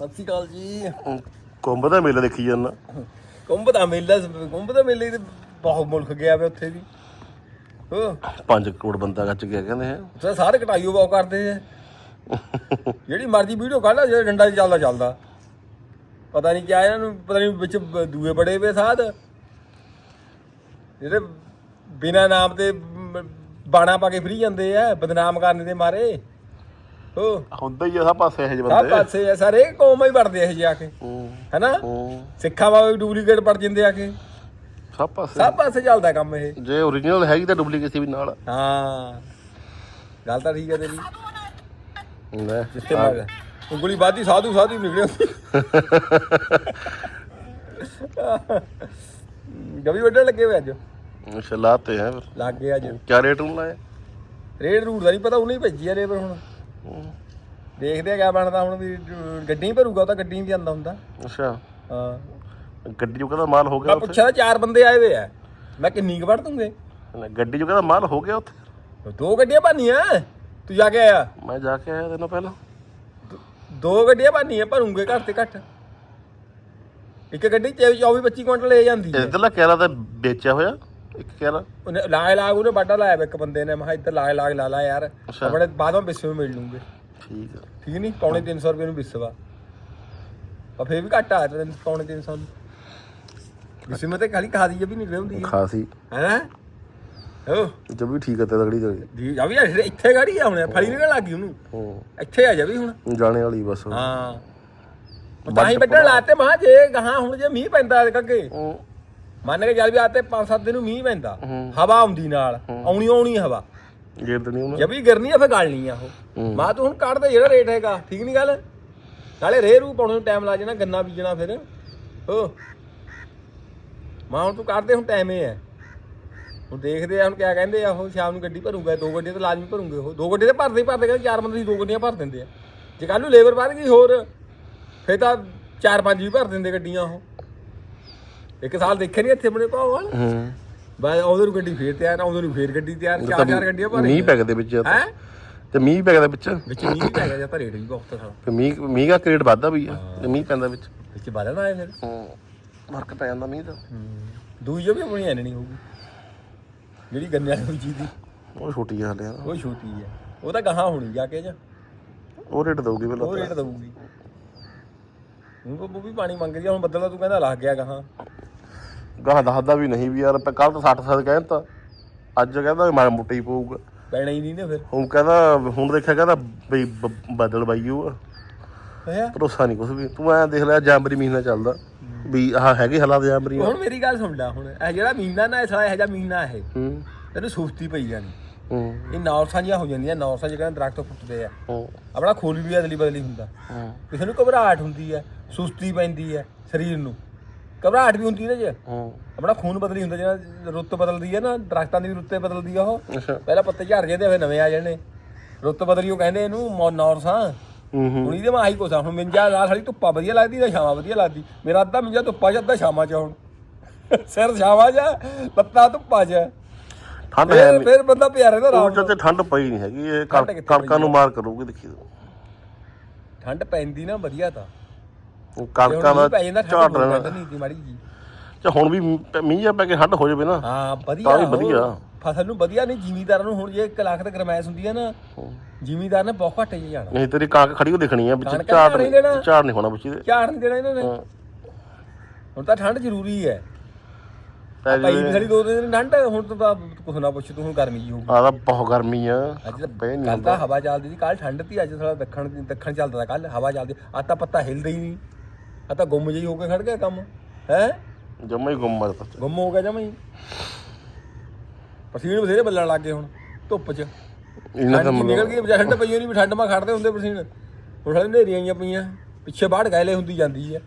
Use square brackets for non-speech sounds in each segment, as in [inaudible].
ਸਤਿ ਸ਼੍ਰੀ ਅਕਾਲ ਜੀ। ਕੁੰਭ ਦਾ ਮੇਲਾ ਦੇਖੀ ਜਾਂਦਾ। ਕੁੰਭ ਦਾ ਮੇਲਾ ਕੁੰਭ ਦਾ ਮੇਲੇ ਤੇ ਬਹੁਤ ਮੁਲਕ ਗਿਆ ਵੇ ਉੱਥੇ ਵੀ। ਹੋ। 5 ਕਰੋੜ ਬੰਦਾ ਗੱਜ ਗਿਆ ਕਹਿੰਦੇ ਹੈ ਉੱਥੇ ਸਾਰੇ ਕਟਾਈਓ ਬਹੁਤ ਕਰਦੇ ਆ। ਜਿਹੜੀ ਮਰਜ਼ੀ ਵੀਡੀਓ ਕੱਢ ਲਾ ਜਿਹੜਾ ਡੰਡਾ ਚੱਲਦਾ ਚੱਲਦਾ। ਪਤਾ ਨਹੀਂ ਕਿਆ ਇਹਨਾਂ ਨੂੰ ਪਤਾ ਨਹੀਂ ਵਿੱਚ ਦੂਏ ਬੜੇ ਵੇ ਸਾਧ। ਜਿਹੜੇ ਬਿਨਾ ਨਾਮ ਤੇ ਮ- ਬਾਣਾ ਪਾ ਕੇ ਫਰੀ ਜਾਂਦੇ ਆ ਬਦਨਾਮ ਕਰਨ ਦੇ ਮਾਰੇ। ਹੋ। ਹੁੰਦਾ ਹੀ ਆ ਸਭ ਪਾਸੇ ਇਹ ਜਿਹੇ ਸਭ ਬੰਦੇ। ਪਾਸੇ ਆ ਸਾਰੇ ਕੌਮ ਹੀ ਵੜਦੇ ਇਹ ਜਾ ਕੇ। ਹੂੰ, ਹੈਨਾ? ਹੂੰ, ਸਿੱਖਾਂ ਵਾਲੇ ਡੁਪਲੀਕੇਟ ਪੜ ਜਾਂਦੇ ਆ ਕੇ। ਸਭ ਪਾਸੇ। ਸਭ ਪਾਸੇ ਚੱਲਦਾ ਕੰਮ ਇਹ। ਜੇ ਓਰੀਜਨਲ ਹੈਗੀ ਤਾਂ ਡੁਪਲੀਕੇਸੀ ਵੀ ਨਾਲ। ਹਾਂ। ਗੱਲ ਤਾਂ ਠੀਕ ਹੈ ਤੇਰੀ। ਲੈ ਜਿੱਥੇ ਮੈਂ ਉਂਗਲੀ ਬਾਦੀ ਸਾਧੂ ਸਾਧੂ ਨਿਕਲਿਆ ਗਵੀ ਵੱਢਣ ਲੱਗੇ ਹੋਏ ਅੱਜ। ਅੱਛਾ ਲਾਤੇ ਹੈ ਫਿਰ। ਲੱਗ ਗਏ ਅੱਜ। ਕਿਆ ਰੇਟ ਨੂੰ ਲਾਇਆ? ਰੇਡ ਰੂਟ ਦਾ ਨਹੀਂ ਪਤਾ ਉਹਨੇ ਹੀ ਭੇਜੀ ਆ ਰੇਬਰ ਹੁਣ। ਦੇਖਦੇ ਆ ਕਿਆ ਬਣਦਾ ਹੁਣ ਵੀ ਅਹ, ਗੱਡੀ ਹੀ ਭਰੂਗਾ ਉਹ ਤਾਂ ਗੱਡੀ ਨਹੀਂ ਆਂਦਾ ਹੁੰਦਾ। ਅੱਛਾ। ਹਾਂ। ਗੱਡੀ ਚੋਂ ਕਹਿੰਦਾ ਮਾਲ ਹੋ ਗਿਆ ਮੈਂ ਉੱਥੇ। ਪੁੱਛਿਆ ਤਾਂ ਚਾਰ ਬੰਦੇ ਆਏ ਹੋਏ ਆ। ਮੈਂ ਕਿੰਨੀ ਕੁ ਵੜ ਦੂੰਗੇ ਗੱਡੀ ਚੋਂ ਕਹਿੰਦਾ ਮਾਲ ਹੋ ਗਿਆ ਉੱਥੇ। ਦੋ ਗੱਡੀਆਂ ਭਰਨੀਆਂ? ਤੂੰ ਜਾ ਕੇ ਆਇਆ? ਮੈਂ ਜਾ ਕੇ ਆਇਆ ਦਿਨੋਂ ਪਹਿਲਾਂ। ਦੋ ਗੱਡੀਆਂ ਭਰਨੀਆਂ ਭਰੂੰਗੇ ਘੱਟ ਤੇ ਘੱਟ। ਇੱਕ ਗੱਡੀ 24 25 ਕੁਇੰਟਲ ਲੈ ਜਾਂਦੀ ਹੈ। ਇਧਰਲਾ ਕੈਰਾ ਤਾਂ ਵੇਚਿਆ ਹੋਇਆ। ਇੱਕ ਕੈਰਾ ਉਹਨੇ ਲਾਗ ਲਾਗ ਉਹਨੇ ਬਾਟਾ ਲਾਇਆ ਵਾ ਇੱਕ ਬੰਦੇ ਨੇ। ਮੈਂ ਕਿਹਾ ਇੱਧਰ ਲਾਗ ਲਾਗ ਲਾ ਲਾ ਯਾਰ। ਆਪਣੇ ਬਾਅਦ ਵਿੱਚ ਵਿਸਵੇ ਮਿਲ ਲੂੰਗੇ। ਠੀਕ ਆ। ਠੀਕ ਨਹੀਂ ਪੌਣੇ 300 ਰੁਪਏ ਨੂੰ ਵਿਸਵਾ ਪਰ ਫੇਰ ਵੀ ਘੱਟ ਆ ਤੇ ਪੌਣੇ 300 ਨੂੰ। ਵਿਸਵੇ ਤੇ ਖਾਲੀ ਖਾਦੀ ਵੀ ਨਿਕਲ ਹੁੰਦੀ ਹੈ ਖਾਸੀ। ਹੈ? ਹੋ? ਜੋ ਵੀ ਠੀਕ ਆ ਤੇ ਤਗੜੀ ਤਗੜੀ। ਦੀ ਜਾ ਵੀ ਇੱਥੇ- ਗਾੜੀ ਆ ਹੁਣ ਫਲੀ ਨਿਕਲ ਲੱਗੀ ਉਹਨੂੰ। ਹੂੰ। ਇੱਥੇ ਆ ਜਾ ਵੀ ਹੁਣ। ਜਾਣੇ ਵਾਲੀ ਬਸ ਹਾਂ। ਤਾਂ ਹੀ ਵੱਢਣ ਲਾਤੇ ਮਹਾ ਜੇ ਗਾਹਾਂ ਹੁਣ ਜੇ ਮੀਂਹ ਪੈਂਦਾ ਅੱਗੇ ਹੂੰ, ਮੰਨ ਕੇ ਚੱਲ ਵੀ ਆਤੇ 5-7 ਦਿਨ ਨੂੰ ਮੀਂਹ ਪੈਂਦਾ। ਹਵਾ ਆਉਂਦੀ ਨਾਲ ਆਉਣੀ ਆਉਣੀ ਹਵਾ। ਗੇਰ ਦਣੀ ਉਹਨਾਂ। ਜਬੀ ਗਰਨੀ ਆ ਫੇ ਗਾਲਣੀ ਆ ਉਹ। ਮਾ ਤੂੰ ਹੁਣ ਕੱਢ ਦੇ ਜਿਹੜਾ ਰੇਟ ਹੈਗਾ ਠੀਕ ਨਹੀਂ ਗੱਲ? ਨਾਲੇ ਰੇ ਰੂ ਪਾਉਣ ਨੂੰ ਟਾਈਮ ਲੱਗ ਜਾਣਾ ਗੰਨਾ ਬੀਜਣਾ ਫਿਰ। ਹੋ। ਮਾ ਹੁਣ ਤੂੰ ਕੱਢ ਦੇ ਹੁਣ ਟਾਈਮ ਇਹ ਹੈ। ਹੁਣ ਦੇਖਦੇ ਆ ਹੁਣ ਕਿਆ ਕਹਿੰਦੇ ਆ ਉਹ ਸ਼ਾਮ ਨੂੰ ਗੱਡੀ ਭਰੂਗਾ ਦੋ ਗੱਡੀਆਂ ਤਾਂ ਲਾਜ਼ਮੀ ਭਰੂਗੇ ਉਹ। ਦੋ ਗੱਡੀਆਂ ਤਾਂ ਭਰਦੇ ਹੀ ਭਰਦੇ ਕਹਿੰਦੇ ਚਾਰ ਬੰਦੇ ਦੀ ਦੋ ਗੱਡੀਆਂ ਭਰ ਦਿੰਦੇ ਆ। ਜੇ ਕੱਲ ਨੂੰ ਲੇਬਰ ਵੱਧ ਗਈ ਹੋਰ ਫੇ ਤਾਂ ਚਾਰ ਪੰਜ ਵੀ ਭਰ ਦਿੰਦੇ ਗੱਡੀਆਂ ਉਹ। ਇੱਕ ਸਾਲ ਦੇਖੇ ਨਹੀਂ ਇੱਥੇ ਆਪਣੇ ਵਾਲ? ਹੂੰ। ਬਸ ਉਹਦੇ ਨੂੰ ਗੱਡੀ ਫੇਰ ਤਿਆਰ ਉਹਦੇ ਨੂੰ ਫੇਰ ਗੱਡੀ ਤਿਆਰ ਚਾਰ ਚਾਰ ਗੱਡੀਆਂ ਭਰ ਮੀਂਹ ਪੈ ਗਿਆ ਦੇ ਵਿੱਚ ਹੈ? ਤੇ ਮੀਂਹ ਪੈ ਗਿਆ ਦੇ ਵਿੱਚ? ਵਿੱਚ ਮੀਂਹ ਪੈ ਗਿਆ ਜਾਂ ਤਾਂ ਰੇਟ ਵੀ ਬਹੁਤ ਥਾ ਤੇ ਮੀਂਹ ਮੀਂਹ ਦਾ ਕ੍ਰੇਟ ਵੱਧਦਾ ਵੀ ਆ ਤੇ ਮੀਂਹ ਪੈਂਦਾ ਵਿੱਚ। ਵਿੱਚ ਬਾਦਲ ਆਏ ਫਿਰ। ਹੂੰ ਫ਼ਰਕ ਪੈ ਜਾਂਦਾ ਮੀਂਹ ਦਾ। ਦੂਈ ਜੋ ਵੀ ਆਪਣੀ ਐਨ ਨਹੀਂ ਹੋਊਗੀ। ਜਿਹੜੀ ਗੰਨੇ ਵਾਲੀ ਚੀਜ਼ ਦੀ। ਉਹ ਛੋਟੀ ਹਾਲੇ ਆ ਉਹ ਛੋਟੀ ਹੈ ਉਹ ਤਾਂ ਗਾਹਾਂ ਹੋਣੀ ਜਾ ਕੇ ਜਾਂ। ਉਹ ਰੇਟ ਦਊਗੀ ਉਹ ਪਹਿਲਾਂ ਰੇਟ ਦਊਗੀ। ਉਹ ਵੀ ਪਾਣੀ ਮੰਗਦੀ ਆ ਹੁਣ ਬੱਦਲ ਦਾ ਤੂੰ ਕਹਿੰਦਾ ਲੱਗ ਗਿਆ ਗਾਹਾਂ। ਗਾਹ ਦੱਸਦਾ ਵੀ ਨਹੀਂ ਵੀ ਯਾਰ ਕੱਲ ਤਾਂ 60 ਸਾਲ ਕਹਿੰਦਾ ਅੱਜ ਕਹਿੰਦਾ ਮਾੜਾ ਮੋਟਾ ਹੀ ਪਊਗਾ। ਪੈਣਾ ਹੀ ਨਹੀਂ ਨਾ ਫਿਰ। ਹੁਣ ਕਹਿੰਦਾ ਹੁਣ ਦੇਖਿਆ ਕਹਿੰਦਾ ਬਈ ਬ- ਬੱਦਲ ਬਾਈ ਉਹ ਆ। ਹੈ ਭਰੋਸਾ ਨਹੀਂ ਕੁਝ ਵੀ। ਤੂੰ ਐ ਦੇਖ ਲੈ ਜਨਵਰੀ ਮਹੀਨਾ ਚੱਲਦਾ। ਵੀ ਆਹ ਹੈਗੇ ਹਾਲਾਤ ਜਨਵਰੀ ਹੁਣ ਮੇਰੀ ਗੱਲ ਸੁਣ ਲੈ ਹੁਣ। ਇਹ ਜਿਹੜਾ ਮਹੀਨਾ ਨਾ ਇਹ ਸਾਲਾ ਇਹੋ ਜਿਹਾ ਮਹੀਨਾ ਇਹ। ਹੂੰ। ਤੈਨੂੰ ਸੁਸਤੀ ਪਈ ਜਾਣੀ। ਹੂੰ। ਇਹ ਨੌਰਸਾਂ ਜੀਆਂ ਹੋ ਜਾਂਦੀਆਂ ਨੌਰਸਾਂ ਜਿਹੜਾ ਦਰਖਤ ਫੁੱਟਦੇ ਆ। ਹੂੰ। ਆਪਣਾ ਖੂਨ ਵੀ ਅਦਲੀ ਬਦਲੀ ਹੁੰਦਾ। ਹੂੰ। ਕਿਸੇ ਨੂੰ ਘਬਰਾਹਟ ਹੁੰਦੀ ਹੈ ਸੁਸਤੀ ਪੈਂਦੀ ਹੈ ਸਰੀਰ ਨੂੰ। ਘਬਰਾਹਟ ਵੀ ਹੁੰਦੀ ਨਾ ਜੇ। ਹੂੰ। ਆਪਣਾ ਖੂਨ ਬਦਲੀ ਹੁੰਦਾ ਜਿਹੜਾ ਰੁੱਤ ਬਦਲਦੀ ਹੈ ਨਾ ਦਰਖਤਾਂ ਦੀ ਵੀ ਰੁੱਤੇ ਬਦਲਦੀ ਆ ਉਹ। ਅੱਛਾ। ਪਹਿਲਾਂ ਪੱਤੇ ਝੜ ਜਾਂਦੇ ਆ, ਫਿਰ ਨਵੇਂ ਆ ਜਾਣੇ। ਰੁੱਤ ਬਦਲੀ ਉਹ ਕਹਿੰਦੇ ਇਹਨੂੰ ਮੌ- ਨੌਰਸਾਂ ਹੂੰ ਹੂੰ। ਹੁਣ ਇਹਦੇ ਮੈਂ ਆਹੀ ਕੋਸਾ ਹੁਣ ਮਿੰਜਾ ਨਾਲ ਸਾਡੀ ਧੁੱਪਾ ਵਧੀਆ ਲੱਗਦੀ ਤੇ ਛਾਵਾਂ ਵਧੀਆ ਲੱਗਦੀ? ਮੇਰਾ ਅੱਧਾ ਮਿੰਜਾ ਧੁੱਪਾ ਚ ਅੱਧਾ ਛਾਵਾਂ ਚ ਹੁਣ। ਸਿਰ ਛਾਵਾਂ ਚ ਪੱਤਾ ਧੁੱਪਾ ਚ। ਠੰਡ ਹੈ। ਫਿਰ ਬੰਦਾ ਪਿਆ ਰਹਿੰਦਾ ਉਹ ਆਰਾਮ ਤੇ ਠੰਡ ਪਈ ਨਹੀਂ ਹੈਗੀ ਇਹ ਕਣਕਾਂ ਨੂੰ ਮਾਰ ਕਰੂਗੀ ਦੇਖੀ ਤੂੰ ਠੰਡ ਪੈਂਦੀ ਨਾ ਵਧੀਆ ਤਾਂ। ਉਹ ਜੇ ਕਣਕਾਂ ਦਾ ਪੈ ਜਾਂਦਾ ਝਾੜ ਠੰਡ ਰਹਿਣਾ। ਨਹੀਂ ਦੀ ਮਾੜੀ ਜੀ ਤੇ ਹੁਣ ਵੀ ਮੀਂਹ- ਮੀਂਹ ਆ ਪੈ ਕੇ ਠੰਡ ਹੋ ਜਾਵੇ ਨਾ। ਹਾਂ ਵਧੀਆ। ਤਾਂ ਵੀ ਉਹ ਵਧੀਆ। ਫਸਲ ਨੂੰ ਵਧੀਆ ਨਹੀਂ ਜ਼ਿਮੀਦਾਰਾਂ ਨੂੰ ਹੁਣ ਜੇ 1 ਲੱਖ ਤੇ ਗਰਮੈਸ਼ ਹੁੰਦੀ ਹੈ ਨਾ ਜ਼ਿਮੀਦਾਰ ਨੇ ਬਹੁਤ ਘੱਟ ਹੀ ਜਾਣਾ। ਨਹੀਂ ਤੇਰੀ ਕਣਕ ਖੜੀ ਉਹ ਦਿਖਣੀ ਆ ਵਿੱਚ ਕਣਕ ਝਾੜ ਝਾੜ ਨਹੀਂ ਨਹੀਂ ਦੇਣਾ। ਝਾੜ ਨਹੀਂ ਹੋਣਾ ਵਿੱਚ ਇਹਦੇ। ਝਾੜ ਨਹੀਂ ਦੇਣਾ ਇਹਨਾਂ ਨੇ। ਹਾਂ। ਹੁਣ ਤਾਂ ਠੰਡ ਜ਼ਰੂਰੀ ਹੈ। ਪੈ ਜਾਵੇ। ਨਹੀਂ ਸਾਡੀ ਦੋ ਦਿਨ ਠੰਡ ਹੁਣ ਤਾਂ ਕੁਛ ਨਾ ਪੁੱਛ ਤੂੰ ਹੁਣ ਗਰਮੀ ਜੀ ਹੋਊਗੀ ਆ ਤਾਂ ਬਹੁਤ ਗਰਮੀ ਆ। ਅੱਜ ਤਾਂ ਪੈ ਨਹੀਂ ਕੱਲ ਤਾਂ ਹਵਾ ਚੱਲਦੀ ਸੀ ਕੱਲ ਠੰਡ ਤੀ ਅੱਜ ਥੋੜਾ ਦੱਖਣ ਦੱਖਣ ਚੱਲਦਾ ਕੱਲ ਹਵਾ ਚੱਲਦੀ। ਆ ਤਾਂ ਪੱਤਾ ਹਿਲਦਾ ਹੀ ਨਹੀਂ। ਆ ਤਾਂ ਗੁੰਮ ਜਿਹੀ ਹੋ ਕੇ ਖੜ ਗਿਆ ਕੰਮ ਹੈ? ਜਮਾ ਹੀ ਗੁੰਮ ਮਰਦਾ ਗੁੰਮ ਹੋ ਗਿਆ ਜਮਾਂ ਹੀ। ਪਸੀਨੇ ਬਥੇਰੇ ਬੱਲਣ ਲੱਗ ਗਏ ਹੁਣ ਧੁੱਪ 'ਚ। ਇਹਨਾਂ ਦਾ ਠੰਡ ਨਿਕਲ ਗਈ ਬਜਾ ਠੰਡ ਪਈ ਨਹੀਂ ਠੰਡ ਮਾ ਖੜਦੇ ਹੁੰਦੇ ਪਸੀਨੇ। ਹੁਣ ਸਾਲੇ ਨੇਰੀਆਂ ਆਈਆਂ ਪਈਆਂ ਪਿੱਛੇ ਬਾੜ ਗਾਇਲੇ ਹੁੰਦੀ ਜਾਂਦੀ ਆ।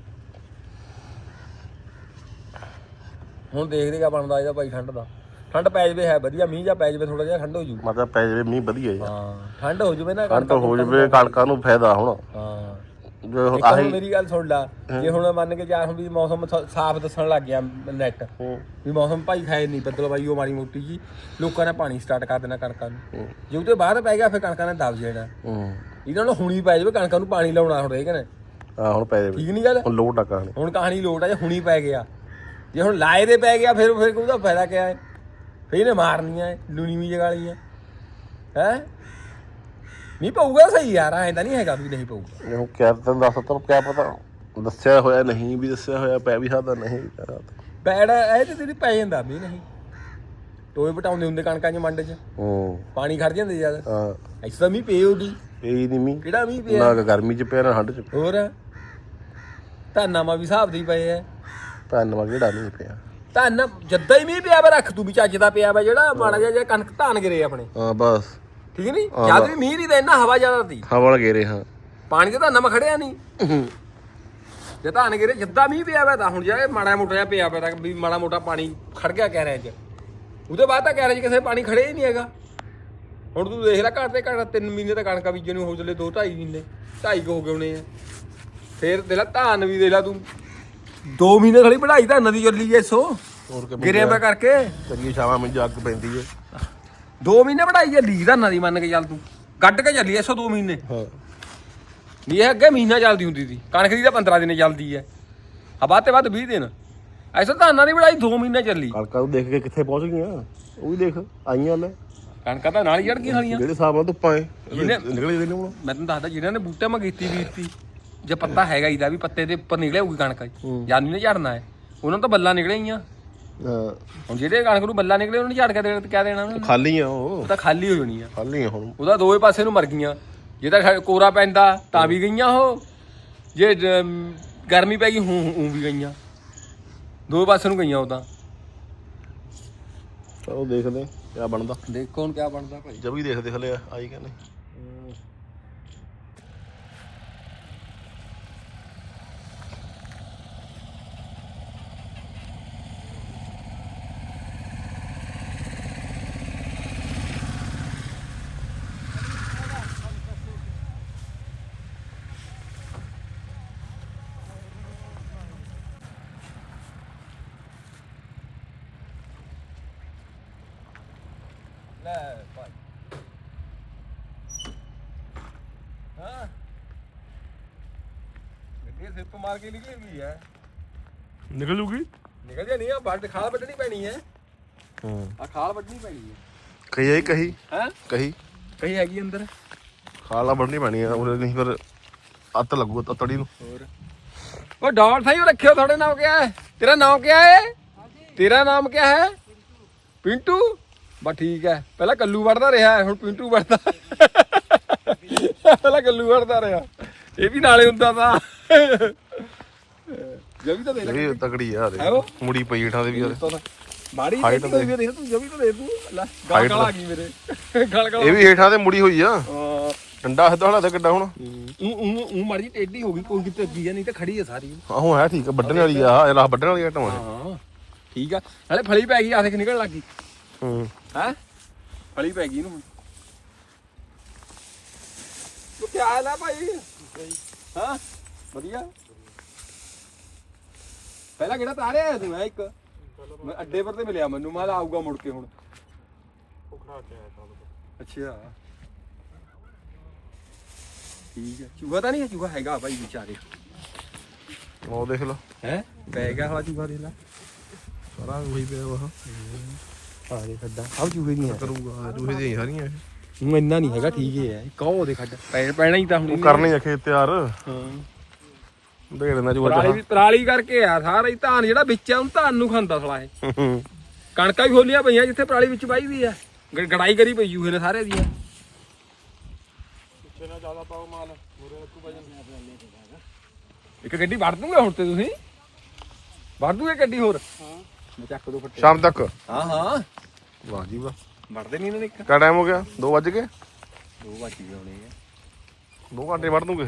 ਹੁਣ ਦੇਖਦੇ ਕਾ ਬਣਦਾ ਇਹਦਾ ਭਾਈ ਠੰਡ ਦਾ। ਠੰਡ ਪੈ ਜਵੇ ਹੈ ਵਧੀਆ ਮੀਂਹ ਜਾਂ ਪੈ ਜਵੇ ਥੋੜਾ ਜਿਹਾ ਠੰਡ ਹੋ ਜੂ। ਮਤਲਬ ਪੈ ਜਾਵੇ ਮੀਂਹ ਵਧੀਆ ਯਾਰ ਹਾਂ ਠੰਡ ਹੋ ਜਵੇ ਨਾ ਠੰਡ ਹੋ ਜਾਵੇ ਕਣਕਾਂ ਨੂੰ ਫਾਇਦਾ ਹੁਣ। ਹਾਂ। ਜੋ ਇੱਕ ਹੁਣ ਆਹੀ ਮੇਰੀ ਗੱਲ ਸੁਣ ਲਾ। ਜੇ ਹੁਣ ਮੰਨ ਕੇ ਚਾਹ ਹੁਣ ਵੀ ਮੌਸਮ ਥੋ- ਸਾਫ਼ ਦੱਸਣ ਲੱਗ ਗਿਆ ਨੈਟ। ਹੂੰ, ਵੀ ਮੌਸਮ ਭਾਈ ਖਾਏ ਨਹੀਂ ਬੱਦਲ ਬਾਈ ਉਹ ਮਾੜੀ ਮੋਟੀ ਜੀ। ਲੋਕਾਂ ਨੇ ਪਾਣੀ ਸਟਾਰਟ ਕਰ ਦੇਣਾ ਕਣਕਾਂ ਨੂੰ। ਜੇ ਉਹਦੇ ਬਾਅਦ ਪੈ ਗਿਆ ਫਿਰ ਕਣਕਾਂ ਨੇ ਦਬ ਜਾਣਾ। ਹੂੰ। ਇਹਨਾਂ ਨੂੰ ਹੁਣੀ ਪੈ ਜਾਵੇ ਕਣਕਾਂ ਨੂੰ ਪਾਣੀ ਲਾਉਣਾ ਹੁਣ ਇਹ ਕਹਿੰਦੇ ਆ ਹੁਣ ਪੈ ਜਾਵੇ। ਠੀਕ ਨਹੀਂ ਗੱਲ? ਹੁਣ ਲੋਟ ਆ ਕਹਾਣੀ ਹੁਣ ਕਹਾਣੀ ਲੋਟ ਆ ਜੇ ਹੁਣੀ ਪੈ ਗਿਆ। ਜੇ ਹੁਣ ਲਾਏ ਦੇ ਪੈ ਗਿਆ ਫਿਰ ਫਿਰ ਉਹਦਾ ਫਾਇਦਾ ਕਿਆ ਹੈ? ਫਿਰ ਇਹਨੇ ਮਾਰਨੀਆਂ ਹੈ ਲੂਣੀ ਵੀ ਜਗਾਲੀਆਂ ਹੈ? ਨਹੀਂ ਪਊਗਾ ਸਹੀ ਯਾਰ ਐਂ ਤਾਂ ਨਹੀਂ ਹੈਗਾ ਵੀ ਨਹੀਂ ਪਊਗਾ। ਇਹ ਹੁਣ ਕਿਆ ਤੈਨੂੰ ਦੱਸ ਤਾ ਕਿਆ ਪਤਾ। ਦੱਸਿਆ ਹੋਇਆ ਨਹੀਂ ਵੀ ਦੱਸਿਆ ਹੋਇਆ ਪੈ ਵੀ ਸਕਦਾ ਨਹੀਂ। ਵੀ ਪੈ ਸਕਦਾ ਪੈੜ ਇਹ ਤੇ ਤੇਰੀ ਪੈ ਜਾਂਦਾ ਵੀ ਨਹੀਂ। ਟੋਏ ਪਟਾਉਂਦੇ ਹੁੰਦੇ ਕਣਕਾਂ 'ਚ ਮੰਡ 'ਚ। ਹੂੰ। ਪਾਣੀ ਖੜ ਜਾਂਦੇ ਜਦ ਆ ਐਸਾ ਮੀਂਹ ਪਏ ਉਹਦੀ ਇਹ ਨਹੀਂ ਮੀ ਕਿਹੜਾ ਮੀਂਹ ਪਿਆ? ਨਾ ਗਰਮੀ ਚ ਪਿਆ ਨਾ ਠੰਡ ਚ ਹੋਰ? ਧਾਨਾਂ ਮਾ ਵੀ ਹਿਸਾਬ ਦੇ ਹੀ ਪਏ ਐ। ਪੈਨ ਵਾ ਕਿਹੜਾ ਨਹੀਂ ਪਿਆ? ਧਾਨ ਜੱਦਾ ਹੀ ਮੀਂਹ ਪਿਆ ਵਾ ਰੱਖ ਤੂੰ ਵੀ ਚੱਜ ਦਾ ਪਿਆ ਵਾ ਜਿਹੜਾ ਮਾੜਾ ਜਿਹਾ ਜਿਹਾ ਕਣਕ ਧਾਨ ਗਿਰੇ ਆਪਣੇ। ਹਾਂ ਬਸ। ਠੀਕ ਨਹੀਂ? ਜਦ ਵੀ ਮੀਂਹ ਨਹੀਂ ਤਾਂ ਇੰਨਾ ਹਵਾ ਜ਼ਿਆਦਾ ਸੀ। ਹਵਾ ਨਾਲ ਗੇਰੇ ਹਾਂ। ਪਾਣੀ ਤੇ ਧਾਨਾਂ ਮਾ ਖੜਿਆ ਨਹੀਂ। ਜੇ ਧਾਨ ਗਿਰੇ ਜੱਦਾ ਮੀਂਹ ਪਿਆ ਵਾ ਤਾਂ ਹੁਣ ਜੇ ਮਾੜਾ ਮੋਟਾ ਜਿਹਾ ਪਿਆ ਪਿਆ ਤਾਂ ਵੀ ਮਾੜਾ ਮੋਟਾ ਪਾਣੀ ਖੜ ਗਿਆ ਕਹਿ ਰਿਹਾ ਚ। ਉਹਦੇ ਬਾਅਦ ਤਾਂ ਕਹਿ ਰਿਹਾ ਚ ਕਿਸੇ ਪਾਣੀ ਖੜੇ ਹੀ ਨਹੀਂ ਹੈਗਾ। ਹੁਣ ਤੂੰ ਦੇਖ ਲੈ ਘੱਟ ਤੇ ਘੱਟ 3 ਮਹੀਨੇ ਤਾਂ ਕਣਕਾਂ ਬੀਜਣ ਨੂੰ ਹੋ ਚਲੇ 2 2.5 ਮਹੀਨੇ 2.5 ਹੋ ਗਏ ਹੋਣੇ ਆ। ਫੇਰ ਦੇ ਲੈ ਧਾਨ ਵੀ ਦੇ ਲੈ ਤੂੰ। 2 ਮਹੀਨੇ ਖੜੀ ਪੜਾਈ ਧਾਨਾਂ ਦੀ ਚੱਲੀ ਐ ਸੋ। ਹੋਰ ਕਿ ਗਿਰਿਆ ਪਿਆ ਕਰਕੇ। ਕਰੀਏ ਸ਼ਾਮਾਂ ਵਿੱਚ ਅੱਗ ਪੈਂਦੀ ਹੈ 2 ਮਹੀਨੇ ਪੜਾਈ ਚੱਲੀ ਧਾਨਾਂ ਦੀ ਮੰਨ ਕੇ ਚੱਲ ਤੂੰ। ਕੱਢ ਕੇ ਚੱਲੀ ਐ ਸੋ 2 ਮਹੀਨੇ। ਹਾਂ। ਇਹ ਅੱਗੇ ਮਹੀਨਾ ਚੱਲਦੀ ਹੁੰਦੀ ਸੀ ਕਣਕ ਦੀ ਤਾਂ 15 ਦਿਨੇ ਚੱਲਦੀ ਐ। ਆ ਵੱਧ ਤੇ ਵੱਧ 20 ਦਿਨ। ਐਸਾ ਧਾਨਾਂ ਦੀ ਪੜਾਈ 2 ਮਹੀਨੇ ਚੱਲੀ। ਕਣਕਾਂ ਨੂੰ ਦੇਖ ਕੇ ਕਿੱਥੇ ਪਹੁੰਚ ਗਈਆਂ ਉਹ ਵੀ ਦੇਖ ਆਈਆਂ ਲੈ। ਕਣਕਾਂ ਤਾਂ ਨਾਲ ਹੀ ਚੜ ਗਈਆਂ ਸਾਲੀਆਂ ਜਿਹੜੇ ਹਿਸਾਬ ਨਾਲ ਧੁੱਪਾਂ ਏ ਜਿਹਨੇ- ਨਿਕਲੇ ਦੇ ਨੇ ਹੁਣ ਮੈਂ ਤੈਨੂੰ ਦੱਸਦਾ ਜਿਹਨਾਂ ਨੇ ਬੂਟੇ ਮੈਂ ਕੀਤੀ ਵੀ ਸੀ ਜੇ ਪੱਤਾ ਹੈਗਾ ਇਹਦਾ ਵੀ ਪੱਤੇ ਦੇ ਉੱਪਰ ਨਿਕਲੇ ਹੋਊਗੀ ਕਣਕ। ਜਾਨੀ ਨੇ ਝੜਨਾ ਹੈ ਉਹਨਾਂ ਤਾਂ ਬੱਲਾ ਨਿਕਲੇ ਹੀ ਆ ਹਾਂ, ਹੁਣ ਜਿਹੜੇ ਕਣਕ ਨੂੰ ਬੱਲਾ ਨਿਕਲੇ ਉਹਨਾਂ ਨੂੰ ਝੜ ਕੇ ਦੇਣਾ ਤੇ ਕਿਆ ਦੇਣਾ ਨੇ ਖਾਲੀ ਆ ਉਹ। ਉਹ ਤਾਂ ਖਾਲੀ ਹੋ ਜਾਣੀ ਆ। ਖਾਲੀ ਆ ਹੁਣ। ਉਹਦਾ ਦੋਵੇਂ ਪਾਸੇ ਨੂੰ ਮਰ ਗਈਆਂ। ਜੇ ਤਾਂ ਖ- ਕੋਰਾ ਪੈਂਦਾ ਤਾਂ ਵੀ ਗਈਆਂ ਉਹ। ਜੇ ਗਰਮੀ ਪੈ ਗਈ ਹੂੰ ਹੂੰ ਵੀ ਗਈਆਂ। ਦੋਵੇਂ ਪਾਸੇ ਨੂੰ ਗਈਆਂ ਉਹ ਤਾਂ। ਚਲੋ ਦੇਖਦੇ ਕਿਆ ਬਣਦਾ। ਦੇਖੋ ਹੁਣ ਕਿਆ ਬਣਦਾ ਭਾਈ। ਜਬ ਵੀ ਦੇਖਦੇ ਹਲੇ ਆਈ ਕਿ ਨਹੀਂ ਲੈ ਭਾਈ ਹਾਂ ਗੱਡੀ ਸਿੱਪ ਮਾਰ ਕੇ ਨਿਕਲੀ ਵੀ ਹੈ। ਨਿਕਲ ਜੂਗੀ ਨਿਕਲ ਜਾ ਨਹੀਂ ਆ ਵੱਢ ਖਾਲ ਵੱਢਣੀ ਪੈਣੀ ਹੈ। ਹੂੰ। ਆ ਖਾਲ ਵੱਢਣੀ ਪੈਣੀ ਹੈ। ਕਹੀ ਆਈ ਕਹੀ। ਹੈ? ਕਹੀ। ਕਹੀ ਹੈਗੀ ਅੰਦਰ। ਖਾਲਾ ਬਣਨੀ ਪੈਣੀ ਆ ਉਹਦੇ ਨਹੀਂ ਫਿਰ ਅੱਤ ਲੱਗੂ ਤਾਂ ਤੜੀ ਨੂੰ। ਹੋਰ। ਉਹ ਡਾਲ ਸਾਈ ਰੱਖਿਓ ਤੁਹਾਡੇ ਨਾਮ ਕਿਆ ਹੈ? ਤੇਰਾ ਨਾਮ ਕਿਆ ਹੈ? ਤੇਰਾ ਨਾਮ ਕਿਆ ਹੈ? ਪਿੰਟੂ। ਬਸ ਠੀਕ ਹੈ। ਪਹਿਲਾਂ ਕੱਲੂ ਵੜਦਾ ਰਿਹਾ ਹੁਣ ਪਿੰਟੂ ਵੜਦਾ ਪਹਿਲਾਂ ਕੱਲੂ ਵੜਦਾ ਰਿਹਾ। ਇਹ ਵੀ ਨਾਲੇ ਹੁੰਦਾ ਤਾਂ। ਜਵੀ ਤਾਂ ਦੇ ਲੈ ਇਹ ਤਕੜੀ ਆ? ਦੇ ਮੁੜੀ ਪਈ ਹੇਠਾਂ ਦੇ ਵੀ ਉਹਦੇ। ਮਾੜੀ ਟੇਢੀ ਹੋਈ ਵੀ ਦੇਖ ਤੂੰ ਜਵੀ ਤਾਂ ਦੇ ਤੂੰ ਲੈ ਗਲ ਗਲ ਆ ਗਈ ਮੇਰੇ। ਗਲ ਗਲ ਇਹ ਵੀ ਹੇਠਾਂ ਤੇ ਮੁੜੀ ਹੋਈ ਆ। ਡੰਡਾ ਹੱਥ ਹਲਾ ਤੇ ਕਿੱਡਾ ਹੁਣ? ਉਹ ਉਹ ਉਹ ਮਾੜੀ ਟੇਢੀ ਹੋ ਗਈ ਕੋਈ ਕਿਤੇ ਅੱਗੀ ਆ ਨਹੀਂ ਤਾਂ ਖੜੀ ਆ ਸਾਰੀ। ਆਹੋ ਹੈ ਠੀਕ ਆ ਵੱਢਣ ਵਾਲੀ ਆ ਇਹ ਰਾਹ ਵੱਢਣ ਵਾਲੀ ਆਟਮ ਆ। ਹਾਂ ਠੀਕ ਆ। ਨਾਲੇ ਫਲੀ ਪੈ ਗਈ ਆ ਦੇਖ ਨਿਕਲਣ ਲੱਗੀ। ਹੂੰ। ਹੈ? ਫਲੀ ਪੈ ਗਈ ਇਹਨੂੰ। ਤੂੰ ਕੀ ਹਾਲ ਆ ਭਾਈ? ਹਾਂ? ਵਧੀਆ? ਪਹਿਲਾਂ ਕਿਹੜਾ ਤਾਰਿਆ ਆਇਆ ਤੂੰ ਹੈ ਇੱਕ? ਮੈਂ ਅੱਡੇ ਪਰ ਤੇ ਮਿਲਿਆ ਮੈਨੂੰ ਮੈਂ ਕਿਹਾ ਆਊਗਾ ਮੁੜ ਕੇ ਹੁਣ। ਅੱਛਾ। ਠੀਕ ਹੈ। ਚੂਹਾ ਤਾਂ ਨਹੀਂ ਹੈ? ਚੂਹਾ ਹੈਗਾ ਭਾਈ ਵਿਚਾਰੇ। ਉਹ ਦੇਖ ਲਓ। ਹੈ? ਪੈ ਗਿਆ ਹਵਾ ਚੂਹਾ ਦੇ ਲਾ। ਸਾਰਾ ਉਹੀ ਪਿਆ ਵਾ। ਆ ਦੇ ਖੱਡਾ ਆਹ ਚੂਹੇ ਦੀਆਂ ਕਰੂਗਾ ਦੂਹੇ ਦੀਆਂ ਸਾਰੀਆਂ ਇਹ। ਨੂੰ ਇੰਨਾ ਨਹੀਂ ਹੈਗਾ ਠੀਕ ਹੀ ਕਹੋ ਦੇ ਖੱਡ ਪੈ ਪੈਣਾ ਹੀ ਤਾਂ ਹੁਣ ਉਹ ਕਰਨੇ ਆ ਖੇਤ ਤਿਆਰ। ਹਾਂ। ਢੇੜ ਨਾ ਜੂ ਪਰਾਲੀ ਵੀ ਪਰਾਲੀ ਕਰਕੇ ਆ ਸਾਰਾ ਹੀ ਧਾਨ ਜਿਹੜਾ ਵਿੱਚ ਆ ਉਹ ਧਾਨ ਨੂੰ ਖਾਂਦਾ ਸਲਾ ਇਹ। ਕਣਕਾਂ ਵੀ ਖੋਲੀਆਂ ਪਈਆਂ ਜਿੱਥੇ ਪਰਾਲੀ ਵਿੱਚ ਪਾਈ ਵੀ ਆ। ਗ- ਗੜਾਈ ਕਰੀ ਪਈ ਜੂਹੇ ਨੇ ਸਾਰੇ ਦੀਆਂ ਪਿੱਛੇ ਨਾ ਜ਼ਿਆਦਾ ਪਾਓ ਮਾਲ ਮੂਰੇ ਰੱਖੂ ਵਜਨ ਇੱਕ ਗੱਡੀ ਵੜ ਦੂੰਗੇ ਹੁਣ ਤੇ ਤੁਸੀਂ? ਵੜ ਦੂਗੇ ਗੱਡੀ ਹੋਰ? ਹਾਂ। ਮੈਂ ਚੱਕ ਦੋ ਫੱਟੇ। ਸ਼ਾਮ ਤੱਕ। ਹਾਂ ਹਾਂ। ਵਾਹ ਜੀ ਵਾਹ। ਵੜਦੇ ਨਹੀਂ ਇਹਨਾਂ ਨੇ ਇੱਕ। ਕਿਆ ਟਾਈਮ ਹੋ ਗਿਆ? 2 ਵਜ ਗਏ? ਦੋ ਬਾਕੀ ਆਉਣੇ ਆ। 2 ਘੰਟੇ ਵੜ ਦੂੰਗੇ।